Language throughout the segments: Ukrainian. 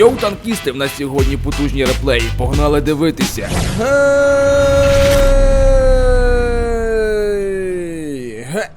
Йоу, танкісти, в нас сьогодні потужні реплеї. Погнали дивитися. Ха,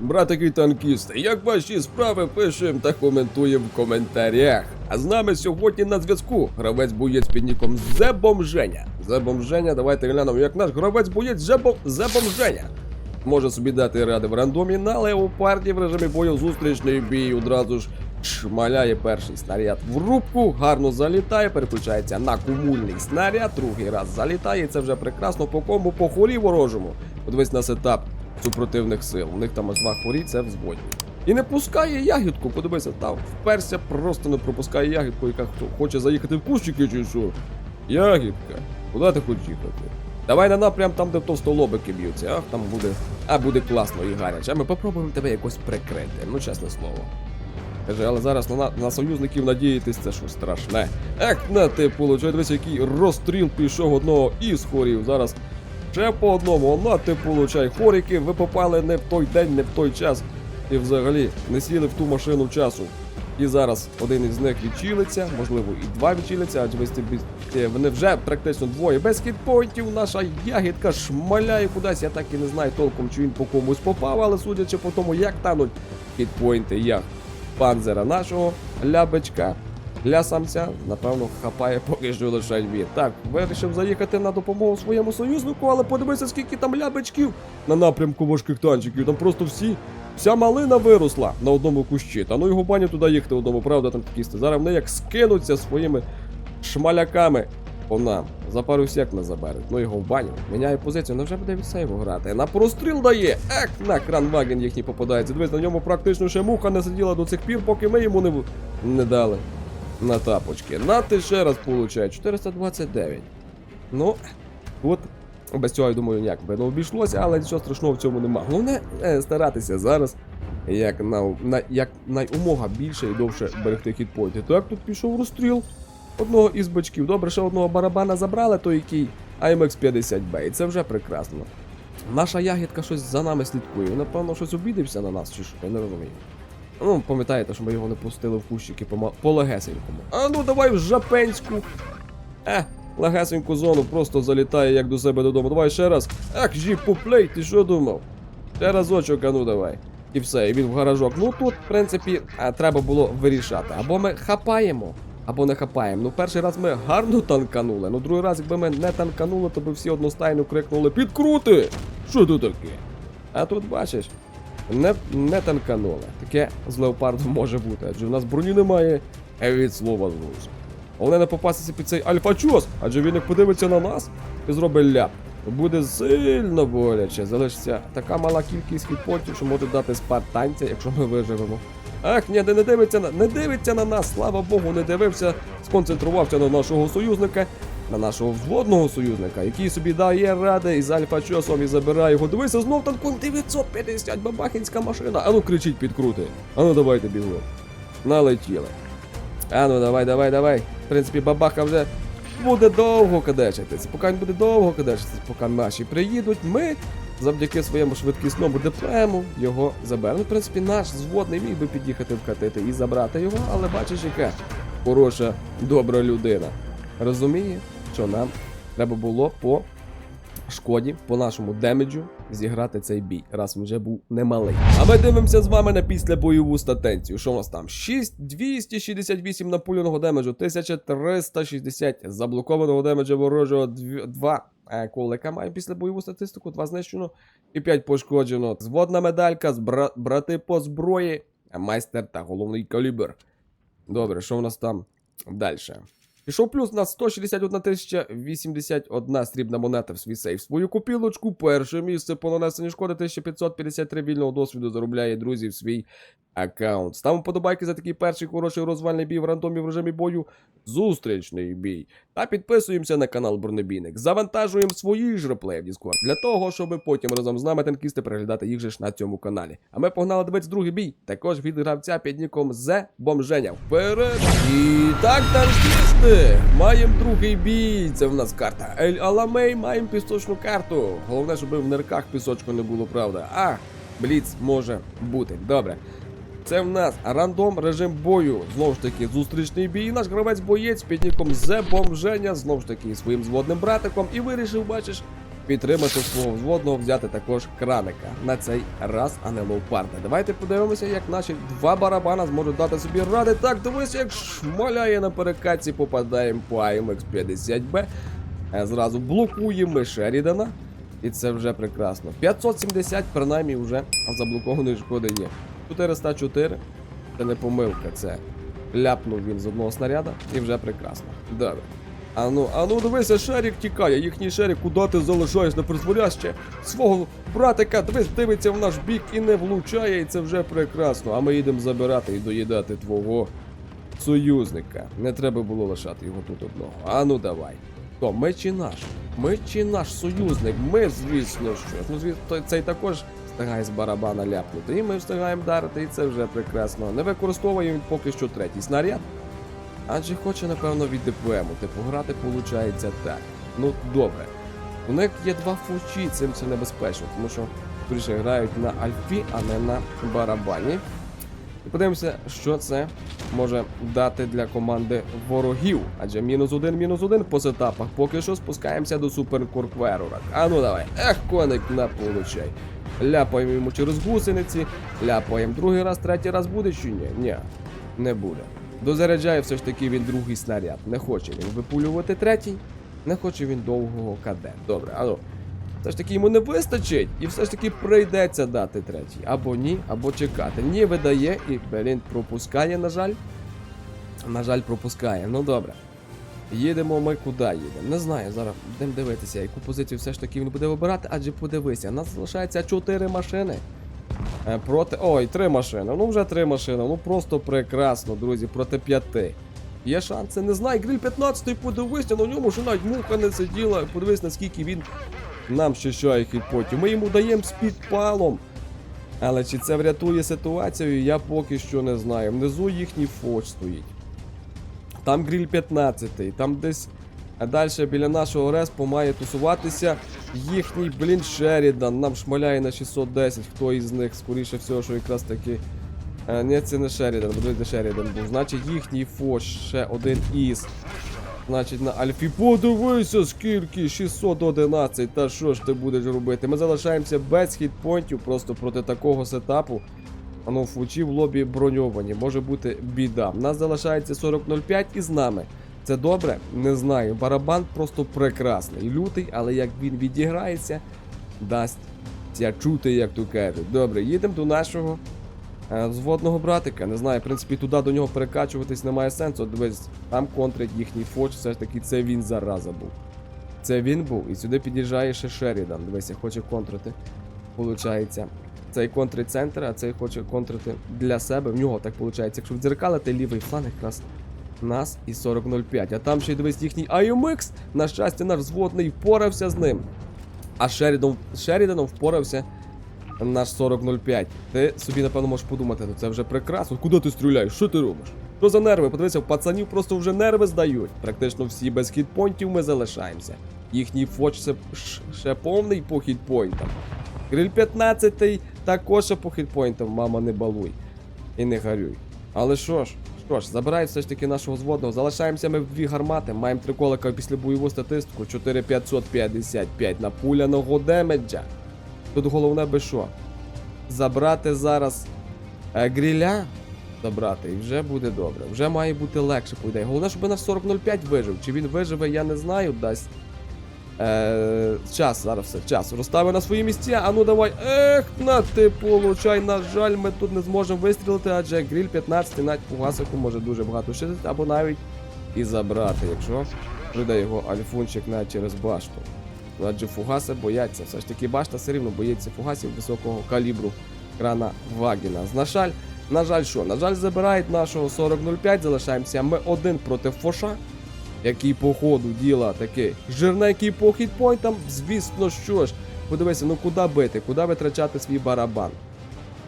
Братики танкісти, як ваші справи пишемо та коментуємо в коментарях. А з нами сьогодні на зв'язку гравець боєць під ніком Зебомженя. Зебомженя, давайте глянемо, як наш гравець боєць Зебом... Зебомженя. Може собі дати ради в рандомі на леопарді в режимі бою зустрічний бій одразу ж шмаляє перший снаряд в рубку, гарно залітає, переключається на кумульний снаряд, другий раз залітає, це вже прекрасно по кому по хорі ворожому. Подивись на сетап супротивних сил. У них там аж два хорі, це взводні. І не пускає ягідку, подивися, там вперся, просто не пропускає ягідку, яка хоче заїхати в кущики чи що. Ягідка, куди ти хочеш їхати? Давай на напрям там, де товстолобики б'ються, ах, там буде. А буде класно і гаряче. А ми попробуємо тебе якось прикрити. Ну, чесне слово. Каже, але зараз на, на, союзників надіятись це щось страшне. Ех, на ти получай, дивись, який розстріл пішов одного із хорів. Зараз ще по одному, на ти получай. Хоріки, ви попали не в той день, не в той час. І взагалі не сіли в ту машину часу. І зараз один із них відчилиться, можливо, і два відчилиться, адже бі- е, вони вже практично двоє. Без хітпоінтів наша ягідка шмаляє кудись. Я так і не знаю толком, чи він по комусь попав, але судячи по тому, як тануть хітпоінти як панзера нашого лябечка. Для самця, напевно, хапає поки що лише він. Так, вирішив заїхати на допомогу своєму союзнику, але подивися, скільки там лябечків на напрямку важких танчиків. Там просто всі, вся малина виросла на одному кущі. Та ну його баню туди їхати одному, правда, там такісти. Зараз вони як скинуться своїми шмаляками по нам. За пару сек не заберуть. Ну його в баню. Міняє позицію, невже буде від сейву грати. На простріл дає! Ех, на кранваген їхній попадається. Дивись, на ньому практично ще муха не сиділа до цих пір, поки ми йому не, не дали. На тапочки. На ти ще раз получає. 429. Ну, от. Без цього, я думаю, ніяк би не обійшлося, але нічого страшного в цьому нема. Головне е, старатися зараз, як на, на як найумога більше і довше берегти хітпойнти. Так, тут пішов розстріл одного із бачків. Добре, ще одного барабана забрали, той який IMX 50B, і це вже прекрасно. Наша ягідка щось за нами слідкує. Напевно, щось обідився на нас, чи що, я не розумію. Ну, пам'ятаєте, що ми його не пустили в кущики по, по легесенькому. А ну давай в жапенську. Е, легесеньку зону просто залітає як до себе додому. Давай ще раз. Ах, жіп поплей, ти що думав? Ще разочок, а ну давай. І все, і він в гаражок. Ну тут, в принципі, треба було вирішати. Або ми хапаємо, або не хапаємо. Ну, перший раз ми гарно танканули. Ну, другий раз, якби ми не танканули, то би всі одностайно крикнули Підкрути! Що тут таке? А тут бачиш, не, не танканули. Таке з леопардом може бути, адже в нас броні немає від слова зовсім. Головне не попастися під цей альфачос, адже він як подивиться на нас і зробить ляп. Буде сильно боляче. Залишиться така мала кількість хітпотів, що може дати спад танця, якщо ми виживемо. Ах, ні, не дивиться на не дивиться на нас, слава Богу, не дивився, сконцентрувався на нашого союзника, на нашого взводного союзника, який собі дає ради із альфа-чосом і забирає його. Дивися, знов танкун 950, бабахінська машина. Ану кричить підкрути. Ану давайте бігом. Налетіли. Ану, давай, давай, давай. В принципі, бабаха вже буде довго кадечитися. Поки він буде довго кадечитися, поки наші приїдуть, ми завдяки своєму швидкісному ДПМу його заберемо. Ну, В принципі, наш зводний міг би під'їхати вкатити і забрати його, але бачиш, яка хороша, добра людина. Розуміє, що нам треба було по шкоді, по нашому демеджу зіграти цей бій, раз він вже був немалий. А ми дивимося з вами на післябойову статенцію. Що у нас там? 6268 напуленого демеджу, 1360 заблокованого демеджу ворожого 2 е, колика має після бойову статистику, 2 знищено і 5 пошкоджено. Зводна медалька з брати по зброї, майстер та головний калібр. Добре, що у нас там далі? Пішов плюс на 161 тисяча 81 срібна монета в свій сейф. Свою купілочку. Перше місце по нанесенню шкоди 1553 вільного досвіду заробляє друзі в свій аккаунт. Ставимо подобайки за такий перший хороший розвальний бій в рандомі в режимі бою. Зустрічний бій. Та підписуємося на канал Бронебійник. Завантажуємо свої ж реплеї в Discord для того, щоб потім разом з нами танкісти переглядати їх же ж на цьому каналі. А ми погнали дивитися другий бій. Також від гравця під ніком Зе Бомженя. Вперед! І так, танкісти! Маємо другий бій. Це в нас карта Ель Аламей. Маємо пісочну карту. Головне, щоб в нирках пісочку не було, правда. А, Бліц може бути. Добре. Це в нас рандом режим бою. Знову ж таки, зустрічний бій. Наш гравець боєць під ніком Зе Бомженя, знову ж таки, своїм зводним братиком, і вирішив, бачиш, підтримати свого взводного, взяти також краника на цей раз, а не лоупарда. Давайте подивимося, як наші два барабана зможуть дати собі ради. Так, дивися, як шмаляє на перекатці, попадаємо по AMX 50B. Е, Зразу блокуємо Шерідана. І це вже прекрасно. 570, принаймні, вже заблокованої шкоди є. 404. Це не помилка, це ляпнув він з одного снаряда і вже прекрасно. Добре. А ну, а ну дивися, Шерік тікає, їхній Шерік, куди ти залишаєш на призволяще свого братика, дивись, дивиться в наш бік і не влучає, і це вже прекрасно. А ми їдемо забирати і доїдати твого союзника. Не треба було лишати його тут одного. А ну давай. То ми чи наш? Ми чи наш союзник? Ми, звісно, що. Ну, звісно, цей також встигає з барабана ляпнути. І ми встигаємо дарити, і це вже прекрасно. Не використовує він поки що третій снаряд. Адже хоче, напевно, від ДПМу. Типу грати виходить так. Ну, добре. У них є два фучі, цим це небезпечно, тому що скоріше грають на альфі, а не на барабані. І подивимося, що це може дати для команди ворогів. Адже мінус один, мінус один по сетапах. Поки що спускаємося до суперкоркверура. А ну давай, ех, коник на получай. Ляпаємо йому через гусениці, ляпаємо другий раз, третій раз буде чи ні? Ні, не буде. Дозаряджає все ж таки він другий снаряд. Не хоче він випулювати третій, не хоче він довгого КД. Добре, а ну. Все ж таки йому не вистачить, і все ж таки прийдеться дати третій. Або ні, або чекати. Ні, видає, і Белін пропускає, на жаль. На жаль, пропускає. Ну добре. Їдемо ми куди їдемо? Не знаю, зараз будемо дивитися, яку позицію все ж таки він буде вибирати, адже подивися, у нас залишається 4 машини. Е, Проти. Ой, три машини. Ну вже три машини. Ну просто прекрасно, друзі, проти п'яти. Є шанси, не знаю, гриль 15 подивися, на ньому що навіть муха не сиділа. Подивись, наскільки він нам щищає хітпотів. Ми йому даємо з підпалом. Але чи це врятує ситуацію, я поки що не знаю. Внизу їхній фоч стоїть. Там гриль 15, там десь а далі біля нашого респу має тусуватися їхній, блін, Шерідан. Нам шмаляє на 610. Хто із них, скоріше всього, що якраз таки. А, ні, це не Шерідан, де Шерідан був. Значить, їхній фош ще один із. Значить, на Альфі подивися, скільки 611. Та що ж ти будеш робити? Ми залишаємося без хітпойнтів просто проти такого сетапу. А ну, фучі в лобі броньовані, може бути біда. Нас залишається 40.05 і з нами. Це добре? Не знаю. Барабан просто прекрасний. Лютий, але як він відіграється, дасть чути, як то кажуть. Добре, їдемо до нашого е, взводного братика. Не знаю, в принципі, туди до нього перекачуватись немає сенсу. Дивись, там контрить їхній фоч, все ж таки це він зараза був. Це він був, і сюди під'їжджає ще Шерідан. Дивися, хоче контрити. Получається. Цей контрить центр, а цей хоче контрити для себе. В нього так виходить. Якщо відзеркалити лівий фланг, якраз нас і 40.05. А там ще й дивись їхній IMX. На щастя, наш взводний впорався з ним. А Шерідом, Шеріданом впорався наш 40.05. Ти собі, напевно, можеш подумати, ну це вже прекрасно. Куди ти стріляєш? Що ти робиш? Що за нерви? Подивися, пацанів просто вже нерви здають. Практично всі без хітпойнтів ми залишаємося. Їхній фоч ще повний по хітпойнтам. Гриль 15 також по хітпойнтам, мама, не балуй. І не горюй. Але що ж, що ж, забирають все ж таки нашого зводного. Залишаємося ми в дві гармати. Маємо три колика після бойову статистику. 4555 напуляного демеджа. Тут головне би що? Забрати зараз е, гріля. Забрати, і вже буде добре. Вже має бути легше, по ідеї. Головне, щоб наш 4005 вижив. Чи він виживе, я не знаю. Дасть. Е, час, зараз все, час. Розставив на свої місця. А ну давай. Ех, на ти получай. На жаль, ми тут не зможемо вистрілити, адже гриль 15 навіть пугасику може дуже багато шитити, або навіть і забрати, якщо прийде його альфунчик навіть через башту. Адже фугаси бояться. Все ж таки башта все рівно боїться фугасів високого калібру крана Вагіна. На жаль, на жаль, що? На жаль, забирають нашого 4005, залишаємося ми один проти Фоша, який по ходу діла такий жирненький по хітпойнтам. Звісно, що ж, подивися, ну куди бити, куди витрачати свій барабан.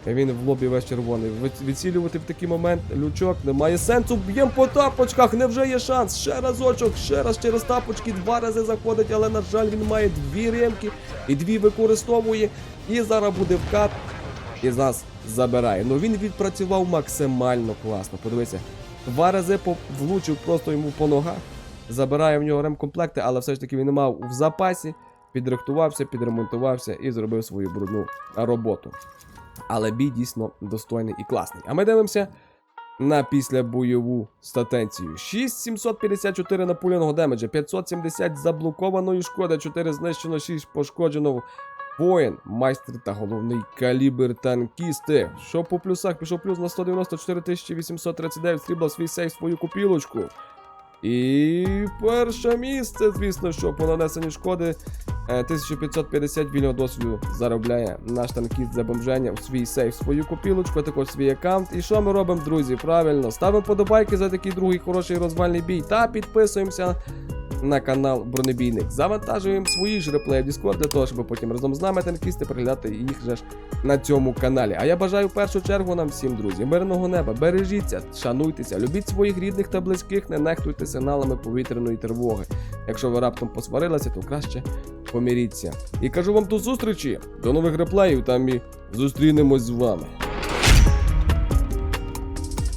Він в лобі весь червоний. Відцілювати в такий момент лючок немає сенсу. Б'єм по тапочках, невже є шанс? Ще разочок, ще раз через тапочки, два рази заходить, але на жаль, він має дві ремки і дві використовує. І зараз буде вкат. І з нас забирає. Ну він відпрацював максимально класно. Подивися, два рази влучив просто йому по ногах. Забирає в нього ремкомплекти, але все ж таки він мав в запасі, підрихтувався, підремонтувався і зробив свою брудну роботу. Але бій дійсно достойний і класний. А ми дивимося на післябойову статенцію. 6754 напуляного демеджа, 570 заблокованої шкоди, 4 знищено, 6 пошкоджено. Воїн, майстер та головний калібр танкісти. Що по плюсах? Пішов плюс на 194 839, срібла свій сейф свою купілочку. І перше місце, звісно, що по нанесенню шкоди е, 1550 вільного досвіду заробляє наш танкіст за бомження в свій сейф, свою копілочку, а також свій аккаунт. І що ми робимо, друзі? Правильно, ставимо подобайки за такий другий хороший розвальний бій та підписуємося на канал Бронебійник. Завантажуємо свої ж реплеї в Discord для того, щоб потім разом з нами танкісти переглядати їх же ж на цьому каналі. А я бажаю в першу чергу нам всім, друзі, мирного неба, бережіться, шануйтеся, любіть своїх рідних та близьких, не нехтуйте сигналами повітряної тривоги. Якщо ви раптом посварилися, то краще поміріться. І кажу вам до зустрічі, до нових реплеїв, там і зустрінемось з вами.